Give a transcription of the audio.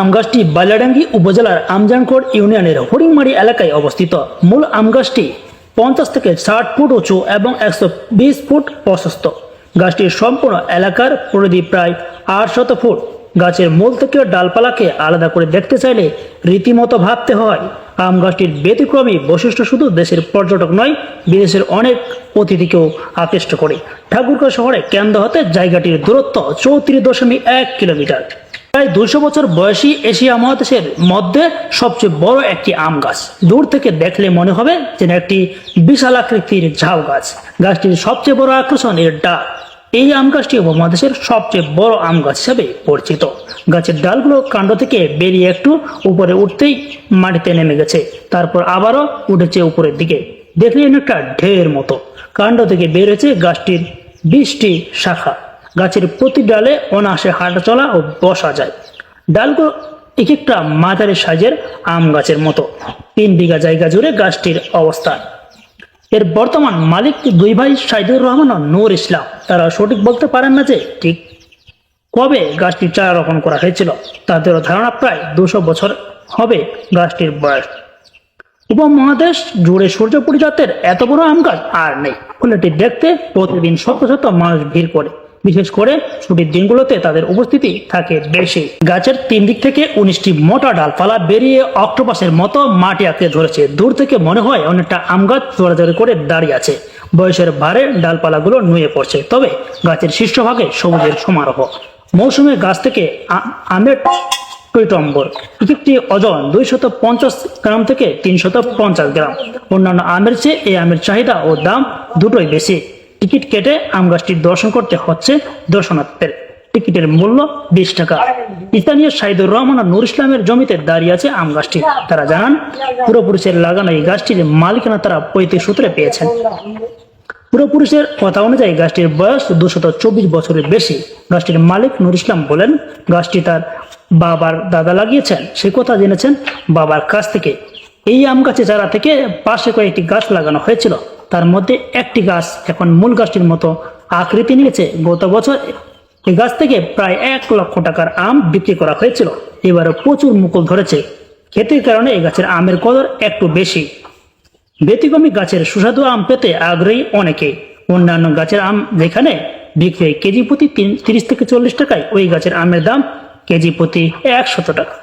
আম গাছটি বালিয়াডাঙ্গি উপজেলার আমজানকোট ইউনিয়নের হরিংমারি এলাকায় অবস্থিত। মূল আম গাছটি পঞ্চাশ থেকে ষাট ফুট উঁচু এবং একশো বিশ ফুট প্রশস্ত। গাছটির সম্পূর্ণ এলাকার পরিধি প্রায় আট শত ফুট। গাছের মূল থেকে ডালপালাকে আলাদা করে দেখতে চাইলে রীতিমতো ভাবতে হয় আম গাছটির ব্যতিক্রমী বৈশিষ্ট্য শুধু দেশের পর্যটক নয়, বিদেশের অনেক অতিথিকেও আকৃষ্ট করে। ঠাকুরগাঁও শহরে কেন্দ্র হতে জায়গাটির দূরত্ব চৌত্রিশ দশমিক এক কিলোমিটার। প্রায় দুশো বছর বয়সী এশিয়া মহাদেশের মধ্যে সবচেয়ে বড় একটি আম গাছ। দূর থেকে দেখলে মনে হবে যেন একটি বিশাল আকৃতির ঝাউ গাছ। গাছটির সবচেয়ে বড় আকর্ষণ এর ডাল। এই আম গাছটি উপমহাদেশের সবচেয়ে বড় আম গাছ হিসাবে পরিচিত। গাছের ডালগুলো কাণ্ড থেকে বেরিয়ে একটু উপরে উঠতেই মাটিতে নেমে গেছে। তারপর আবারও উঠেছে উপরের দিকে। দেখলে একটা ঢের মতো। কাণ্ড থেকে বের হয়েছে গাছটির বিশটি শাখা। গাছের প্রতি ডালে অনায়াসে হাঁটা চলা ও বসা যায়। ডালগুলো এক একটা মাঝারি সাইজের আম গাছের মতো। তিন বিঘা জায়গা জুড়ে গাছটির অবস্থান এর বর্তমান মালিক দুই ভাই সাইদুর রহমান ও নূর ইসলাম। তারা সঠিক বলতে পারেন না যে ঠিক কবে গাছটি চারা রোপণ করা হয়েছিল। তাদেরও ধারণা প্রায় দুশো বছর হবে গাছটির বয়স। উপমহাদেশ জুড়ে সূর্যপুরি জাতের এত বড় আম গাছ আর নেই। ফুলটি দেখতে প্রতিদিন শত শত মানুষ ভিড় করে। বিশেষ করে ছুটির দিনগুলোতে তাদের উপস্থিতি থাকে বেশি। গাছের তিন দিক থেকে উনিশটি মোটা ডালপালা বেরিয়ে অক্টোপাসের মতো মাটি আঁকড়ে ধরেছে। দূর থেকে মনে হয় অনেকটা আম গাছ জোরাজোরি করে দাঁড়িয়ে আছে। বয়সের ভারে ডালপালাগুলো নুয়ে পড়ছে। তবে গাছের শীর্ষভাগে সবুজের সমারোহ। মৌসুমে গাছ থেকে আমের টৈটম্বর একটি ওজন দুইশত পঞ্চাশ গ্রাম থেকে তিনশত পঞ্চাশ গ্রাম। অন্যান্য আমের চেয়ে এই আমের চাহিদা ও দাম দুটোই বেশি। টিকিট কেটে আম গাছটির দর্শন করতে হচ্ছে দর্শনার্থীদের। টিকিটের মূল্য বিশ টাকা। স্থানীয় সাইদুর রহমান আর নুর ইসলামের জমিতে দাঁড়িয়ে আছে আম গাছটি। তারা জানান পূর্বপুরুষের লাগানো এই গাছটির মালিকানা তারা পৈতৃক সূত্রে পেয়েছেন। পূর্বপুরুষের কথা অনুযায়ী গাছটির বয়স দুশত চব্বিশ বছরের বেশি। গাছটির মালিক নুর ইসলাম বলেন, গাছটি তার বাবার দাদা লাগিয়েছেন। সে কথা জেনেছেন বাবার কাছ থেকে। এই আম গাছে চারা থেকে পাশে কয়েকটি গাছ লাগানো হয়েছিল। তার মধ্যে একটি গাছ এখন মূল গাছটির মতো আকৃতি নিয়েছে। গত বছর এই গাছ থেকে প্রায় এক লক্ষ টাকার আম বিক্রি করা হয়েছিল। এবারও প্রচুর মুকুল ধরেছে। ক্ষেতের কারণে এই গাছের আমের কদর একটু বেশি। ব্যতিক্রমী গাছের সুস্বাদু আম পেতে আগ্রহী অনেকে। অন্যান্য গাছের আম যেখানে বিক্রি কেজি প্রতি তিরিশ থেকে চল্লিশ টাকায়, ওই গাছের আমের দাম কেজি প্রতি একশত টাকা।